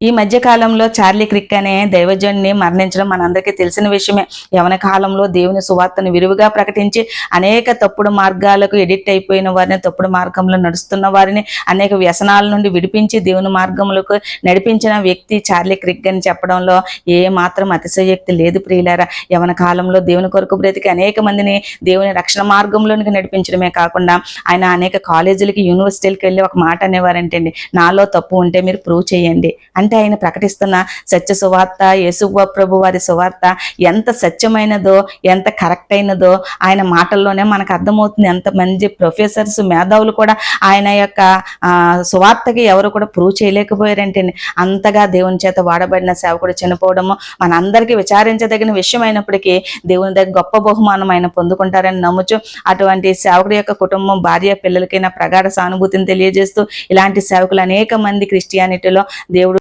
ఈ మధ్య కాలంలో చార్లీ క్రిక్ అనే దైవజనుని మరణించడం మనందరికీ తెలిసిన విషయమే. యవన కాలంలో దేవుని సువార్తను విరివిగా ప్రకటించి అనేక తప్పుడు మార్గాలకు ఎడిక్ట్ అయిపోయిన వారిని తప్పుడు మార్గంలో నడుస్తున్న వారిని అనేక వ్యసనాల నుండి విడిపించి దేవుని మార్గములకు నడిపించిన వ్యక్తి చార్లీ క్రిక్ అని చెప్పడంలో ఏ మాత్రం అతిశయోక్తి లేదు ప్రియులారా. యవన కాలంలో దేవుని కొరకు బ్రతికి అనేక మందిని దేవుని రక్షణ మార్గంలోనికి నడిపించడమే కాకుండా ఆయన అనేక కాలేజీలకి యూనివర్సిటీలకు వెళ్ళి ఒక మాట అనేవారంటండి నాలో తప్పు ఉంటే మీరు ప్రూవ్ చేయండి అంటే ఆయన ప్రకటిస్తున్న సత్య సువార్త యేసువ ప్రభు వారి సువార్త ఎంత సత్యమైనదో ఎంత కరెక్ట్ అయినదో ఆయన మాటల్లోనే మనకు అర్థమవుతుంది. ఎంత మంది ప్రొఫెసర్స్ మేధావులు కూడా ఆయన యొక్క సువార్తకి ఎవరు కూడా ప్రూవ్ చేయలేకపోయారంటే అంతగా దేవుని చేత వాడబడిన సేవకుడు చనిపోవడము మనందరికీ విచారించదగిన విషయం అయినప్పటికీ దేవుని దగ్గర గొప్ప బహుమానం ఆయన పొందుకుంటారని నమ్ముచు అటువంటి సేవకుడి యొక్క కుటుంబం భార్య పిల్లలకైనా ప్రగాఢ సానుభూతిని తెలియజేస్తూ ఇలాంటి సేవకులు అనేక మంది క్రిస్టియానిటీలో దేవుడు